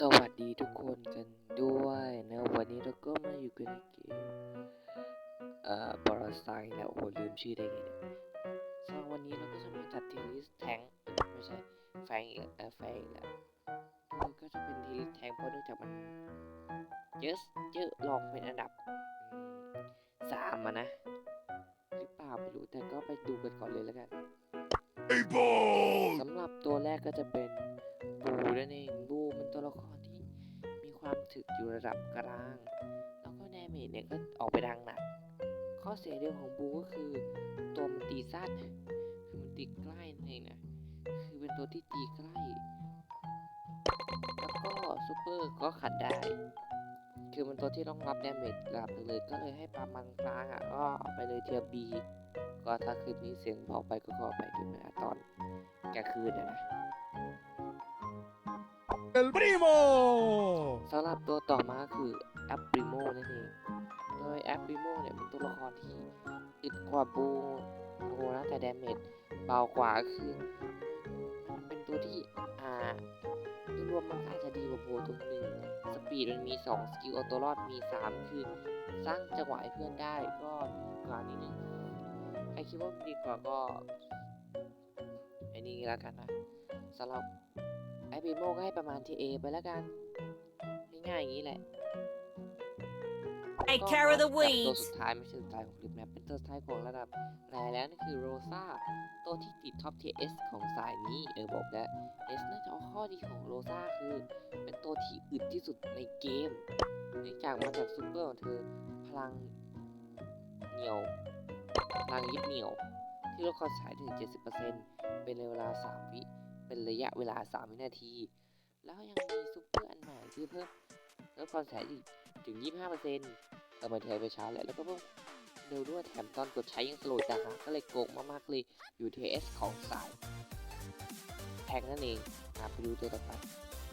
สวัสดีทุกคนกันด้วยนะวันนี้เราก็มาอยู่กันในเกมเอ่อบอลไซนะโอ้โหลืมชื่อได้ไงเนี่ยสำหรับวันนี้เราก็จะมาจัดทีลิสแทงไม่ใช่แฟงอีกแล้วเออแฟงอีกแล้วก็จะเป็นทีลิสแทงเพราะเนื่องจากมันเยอะเยอะลองเป็นอันดับสามอะนะหรือเปล่าไม่รู้แต่ก็ไปดูกันก่อนเลยแล้วกัน Hey ball! สำหรับตัวแรกก็จะเป็นบูนั่นเองบูมันตัวละครที่มีความถึกอยู่ระดับกลาง แล้วก็แดเมจเนี่ยก็ออกไปทางหนัก ข้อเสียเดียวของบูก็คือ ตัวมันตีสั้น คือมันตีใกล้นั่นเองนะ คือเป็นตัวที่ตีใกล้ แล้วก็ซูเปอร์ก็ขัดได้ คือมันตัวที่ต้องรับแดเมจระดับเลย ก็เลยให้ปามังกลางอะก็ไปเลยเทียบี ก็ถ้าคลิปนี้เสียงเบาไปก็ขอไปด้วยนะตอนกลางคืนนะนะ El primo! สำหรับตัวต่อมาคือแอปริโมนั่นเอง โดยแอปริโมเนี่ยเป็นตัวละครที่อึดกว่าบูโอ้นะแต่ดาเมจเบากว่าคือมันเป็นตัวที่อ่าโดยรวมมันอาจจะดีกว่าโบตัวหนึ่งสปีดมันมี 2 สกิลเอาตัวรอดมี 3 คือสร้างจังหวะให้เพื่อนได้ก็ดีกว่านิดนึง ใครคิดว่ามันดีกว่าก็ไอ้นี่แล้วกันนะสำหรับไอพีโมก็ให้ประมาณทีเอไปแล้วกันง่ายๆอย่างนี้แหละ Take ก็ care of the มาจับตัว weeds. สุดท้ายไม่ใช่สุดท้ายของคลิปนะเป็นตัวสุดท้ายของระดับแรแล้วนั่นคือโรซาตัวที่ติดท็อปทีเอสของสายนี้เออบอกแล้วเอสน่าจะเอาข้อดีของโรซาคือ เป็นตัวที่อึดที่สุดในเกมเนื่องจากมาจากซูเปอร์ของเธอพลังเหนียว พลังยึดเหนี่ยว ที่ลดความเสียหายถึง 70%เป็นในเวลา 3 วิ เป็นระยะเวลา 3 วินาที แล้วยังมีซุปเปอร์อันใหม่ที่เพิ่มลดความเสียหายถึง 25%เอามาแทนไปชาร์จแหละแล้วก็เพิ่มเร็วด้วยแถมตอนกดใช้ยังสโลว์จังหากก็เลยโกงมากๆเลยอยู่ TS ของสายแทงนั่นเองอะไปดูตัวต่อไป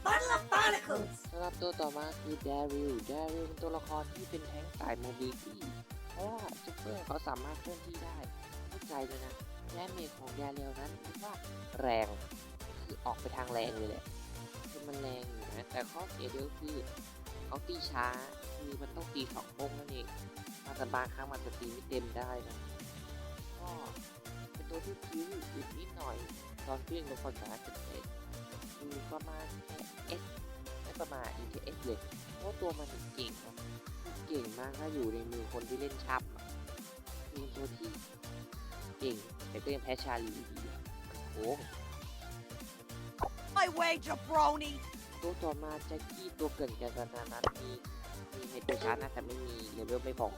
Bottle of barnacles. สำหรับตัวต่อมาคือดาริลดาริลเป็นตัวละครที่เป็นแท้งสายโมบิลิตี้ เพราะว่าซุปเปอร์เขาสามารถเคลื่อนที่ได้เข้าใจเลยนะและเมจของดาริลนั้นเรียกว่าแรงคือออกไปทางแรงเลยแหละคือมันแรงอยู่นะแต่ข้อเสียเดียวคือเขาตีช้าคือมันต้องตีสองโป้งนั่นเองอาจจะบางครั้งมันจะตีไม่เต็มได้นะก็เป็นตัวที่คิ้วอึดนิดหน่อย ตอนเครื่องลงความสามารถเป็นเศษคือประมาณแค่ S ไม่ประมาณ ETS เอสเลยเพราะตัวมันเก่งนะ เก่งมากถ้าอยู่ในมือคนที่เล่นชับอะคือตัวที่เก่งแต่ก็ยังแพ้ชาลีอยู่ดีอะโอ้ I wager brony. ตัวต่อมาแจ็คกี้ตัวเกินกันกันนานั้นมีมีเฮดตัวชาร์จนะแต่ไม่มีเลเวลไม่พอ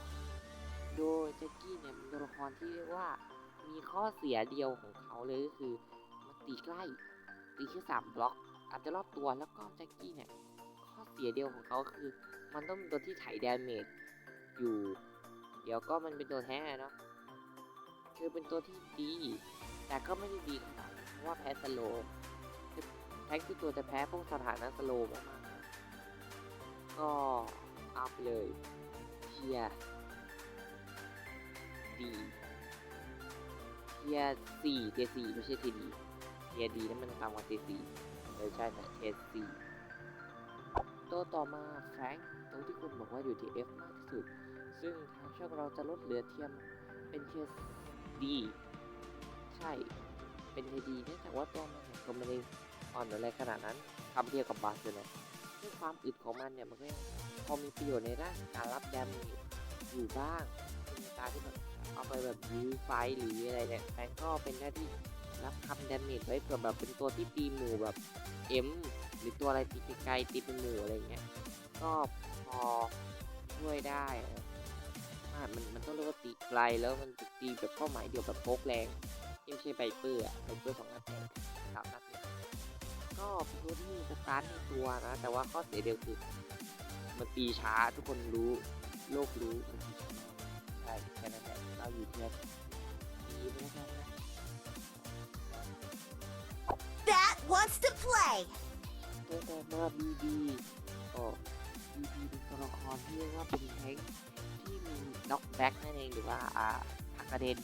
โดยแจ็คกี้เนี่ยเป็นตัวละครที่เรียกว่ามีข้อเสียเดียวของเขาเลยก็คือมันตีใกล้ตีแค่สามบล็อกอาจจะรอบตัวแล้วก็แจ็คกี้เนี่ย ข้อเสียเดียวของเขาคือ มันต้องเป็นตัวที่ไถ่ดาเมจอยู่ เดี๋ยวก็มันเป็นตัวแท้เนาะคือเป็นตัวที่ดี แต่ก็ไม่ได้ดีขนาดเพราะว่าแพ้สโลว์แท็กที่ตัวจะแพ้พวกสถานะสโลว์มากๆก็อาไปเลยเทียดีเทียสี่เทียสี่ไม่ใช่เทียดีเทียดีนั่นมันต่ำกว่าเทียสี่เออใช่นะเทียสี่ ตัวต่อมาแฟรงค์ตัวที่คุณบอกว่าอยู่ที่ F มากที่สุด ซึ่งทางช่องเราจะลดเหลือเทียมเป็นเทียดีใช่ เป็นเทียดีเนื่องจากว่าตัวมันก็ไม่ได้อ่อนอะไรขนาดนั้นทำเทียบกับบาสเลยนะด้วยความอึดของมันเนี่ยมันก็ยังพอมีประโยชน์ในด้านการรับแดาเมจอยู่บ้างในการที่แบบเอาไปแบบยื้อไฟหรืออะไรเนี่ยแฟรงค์ก็เป็นหน้าที่รับคำแดาเมจไว้เผื่อแบบเป็นตัวที่ตีหมู่แบบเอ็ม หรือตัวอะไรตีไกลๆตีเป็นหมู่อะไรเงี้ยก็พอช่วยได้อะอ่ามันมันต้องเรียกว่าตีไกลแล้วมันตีแบบเป้าหมายเดียวแบบโพกแรงไม่ใช่ไบเปอร์อะไบเปอร์สองนัดแสามนัดเนี่ยก็เป็นตัวที่สตาร์ทในตัวนะ แต่ว่าข้อเสียเดียวคือมันตีช้าทุกคนรู้โลกรู้มันตีช้าใช่แค่นั้นแหละเราอยู่ที่ดีไปแล้วกันนะ That wants to play. ตัวต่มาบีบีก็บีบีเป็นตัวละครที่เรียกว่าเป็นแทงที่มีน็อกแบ็กนั่นเองหรือว่าอ่าหักกระเด็น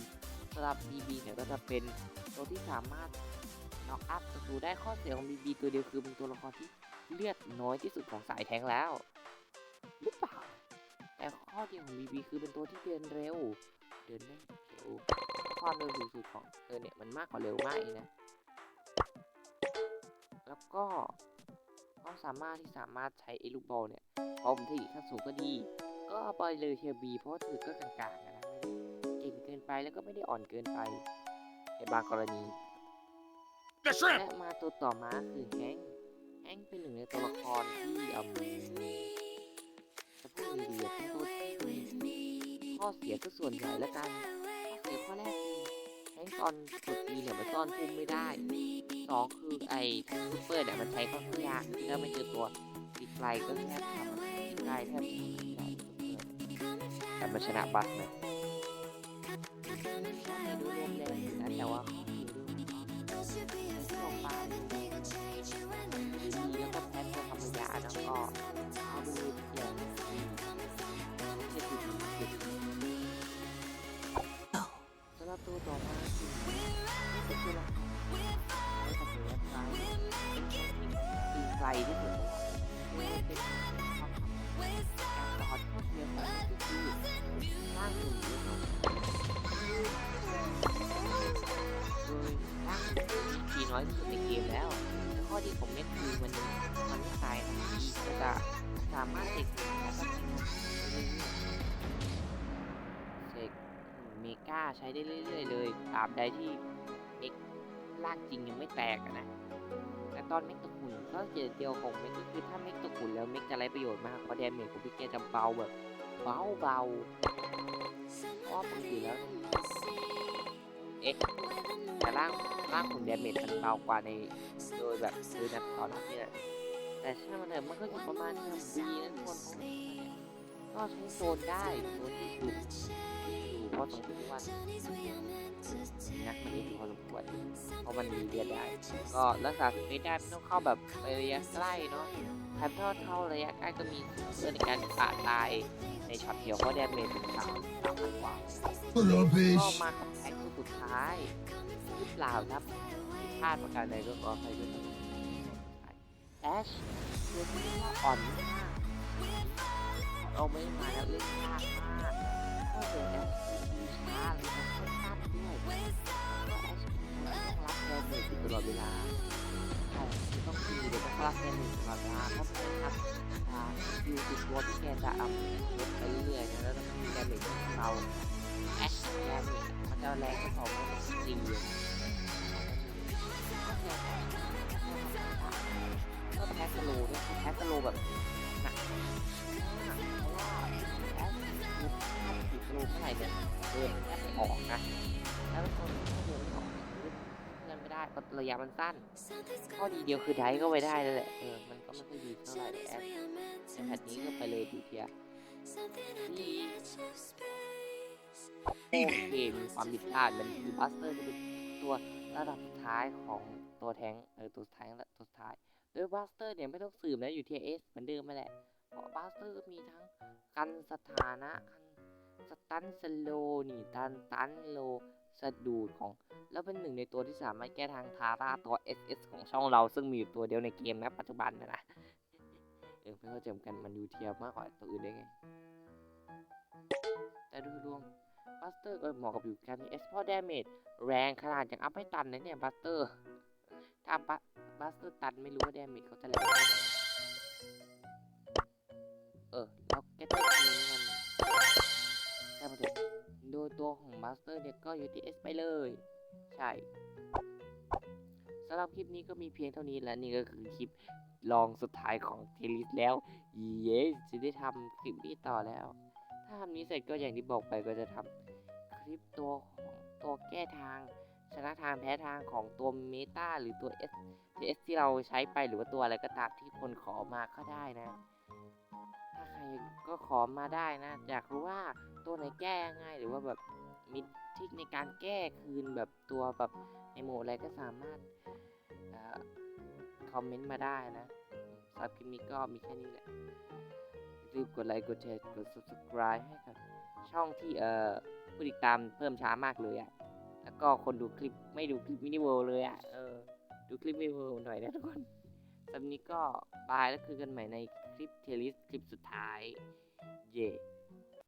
สำหรับบีบีเนี่ยก็จะเป็นตัวที่สามารถน็อกอัพศัตรูได้ข้อเสียของบีบีตัวเดียวคือเป็นตัวละครที่เลือดน้อยที่สุดของสายแทงแล้วหรือเปล่าแต่ข้อดีของบีบีคือเป็นตัวที่เดินเร็ว เดินได้เร็วความเร็วสูงสุดของเธอเนี่ยมันมากกว่าเร็วมากเองนะ แล้วก็ ความสามารถที่สามารถใช้ไอ้ลูกบอลเนี่ยพอผมถึงขั้นสูงก็ดี ก็เอาไปเลยเทียบีเพราะว่าเธอก็กลางๆนะไม่ได้เก่งเกินไปแล้วก็ไม่ได้อ่อนเกินไป ในบางกรณี The shrimp! และมาตัวต่อมาคือแฮงค์แฮงค์เป็นหนึ่งในตัวละครที่เอืมจะพูดยังดีอะเป็นตัวที่มีข้อเสียก็ส่วนใหญ่แล้วกันข้อเสียข้อแรก คือแฮงค์ตอนกดตีเนี่ยมันซ่อนพุ่มไม่ได้สองคือไอ้ซูเปอร์เนี่ยมันใช้ค่อนข้างยากถ้าไม่เจอตัวตีไกลก็แทบทำไม่ได้แทบไม่ได้ซูเปอร์แต่มันชนะบัสนะไม่ดูรวมแรงอยู่นะแต่ว่าข้อเสียด้วยที่ออกมา เมกาใช้ได้เรื่อยๆเลยตาบใดที่เม็กลากจริงยังไม่แตกนะแต่ตอนเม็กตกหุ่นก็เจอเดียวของเม็กก็คือถ้าเม็กตกหุ่นแล้วเม็กจะไรประโยชน์มากเพราะแดเมจของพี่แกจะเบาแบบเบาเบาๆเพราะปกติแล้วเอ๊ะแต่ร่างร่างหุ่นแดเมจมันเบากว่าในโดยแบบโดยนับต่อนับเนี่ยแต่ช่างมันเถอะมันก็อยู่ประมาณนี้บีนั่นคนก็ใช้โซนได้โซนที่อยู่ อยู่พอสมควรว่านักมันนี่ถือพอสมควรเพราะมันมีเรียนได้ ก็รักษาสเปซได้ไม่ต้องเข้าแบบไประยะใกล้เนาะแถมถ้าเข้าระยะใกล้ก็มีเพื่อในการปาตายในช็อตเดียวก็แดมเมจถึงสามสามพันกว่าก็มากับแพ็คสุดท้ายหรือเปล่าครับพลาดประการใดก็ขออภัยด้วยนะแอชเรื่องที่ว่าอ่อนมากเอาไม่มาแล้วเล่นยากมาก ก็เจอแอชมีช้าเลยนค่อนข้างด้วยก็แอชต้องรับแรงเหนื่อยตลอดเวลาใช่ต้องตีเลยต้องรับแรงเหนื่อยตลอดเวลาเพราะฉะนั้นครับอยู่ติดตัวพี่แกจะเอาลดไปเรื่อยๆแล้วต้องมีแรงเหนื่อยของเราแอคแรงนี่มันจะแรงกว่าสองมันสี่ก็แพ้สโลด้วยคือแพ้สโลแบบหนักมากเพราะว่าแพ้คือถ้า ติดสโลเมื่อไหร่เนี่ยเดินแทบไม่ออกนะแล้วคนเดินไม่ออกเดินไม่ได้เพราะระยะมันสั้นข้อดีเดียวคือไดก็ไปได้แล้วแหละเออมันก็ไม่ค่อยดีเท่าไหร่แอดในแพทนี้ก็ไปเลยดูเทียที่โอเคมีความผิดพลาดมันคือบัสเตอร์จะเป็นตัวระดับสุดท้ายของตัวแทงเออตัวสุดท้ายและตัวสุดท้ายโดยบัสเตอร์เนี่ยไม่ต้องสืบนะอยู่ที่เอสเหมือนเดิมมาแหละ เพราะบัสเตอร์มีทั้งกันสถานะกันสตันสโลนี่ตันตันโลสะดูดของ แล้วเป็นหนึ่งในตัวที่สามารถแก้ทางทาร่าตัว SS ของช่องเราซึ่งมีอยู่ตัวเดียวในเกมนะปัจจุบันนะนะเออไม่เข้าใจเหมือนกันมันดูเทียบมากกว่าตัวอื่นได้ไง แต่โดยรวมบัสเตอร์ก็เหมาะกับอยู่การมีเอสพอร์ดเมจแรงขนาดยังอัพไม่ตันนะเนี่ยบัสเตอร์ถ้าบัสเตอร์ตันไม่รู้ว่าดเมจเขาจะแรง ยตัวของบัสเตอร์เนี่ยก็อยู่ที่เอสไปเลย ใช่สำหรับคลิปนี้ก็มีเพียงเท่านี้และนี่ก็คือคลิปลองสุดท้ายของเทลิสแล้วเย้จะได้ทำคลิปนี้ต่อแล้ว ถ้าทำนี้เสร็จก็อย่างที่บอกไปก็จะทำคลิปตัวของตัวแก้ทางชนะทางแพ้ทางของตัวเมตาหรือตัว S S ที่เราใช้ไปหรือว่าตัวอะไรก็ตามที่คนขอมาก็ได้นะ ถ้าใครก็ขอมาได้นะ อยากรู้ว่า ตัวไหนแก้ง่ายหรือว่าแบบมีทิคในการแก้คืนแบบตัวแบบในโหมดอะไรก็สามารถอคอมเมนต์มาได้นะสำหรับคลิปนี้ก็มีแค่นี้แหละรีบกดไลค์กดแชร์กด subscribe ให้กับช่องที่เอ่อผู้ติดตามเพิ่มช้ามากเลยอะ่ะแล้วก็คนดูคลิปไม่ดูคลิปมินิเวิลเลยอะ่ะเออดูคลิปวิวหน่อยนะทุกคนสำหรับนี้ก็บายแล้วคือกันใหม่ในคลิปเทลิสคลิปสุดท้าย เย่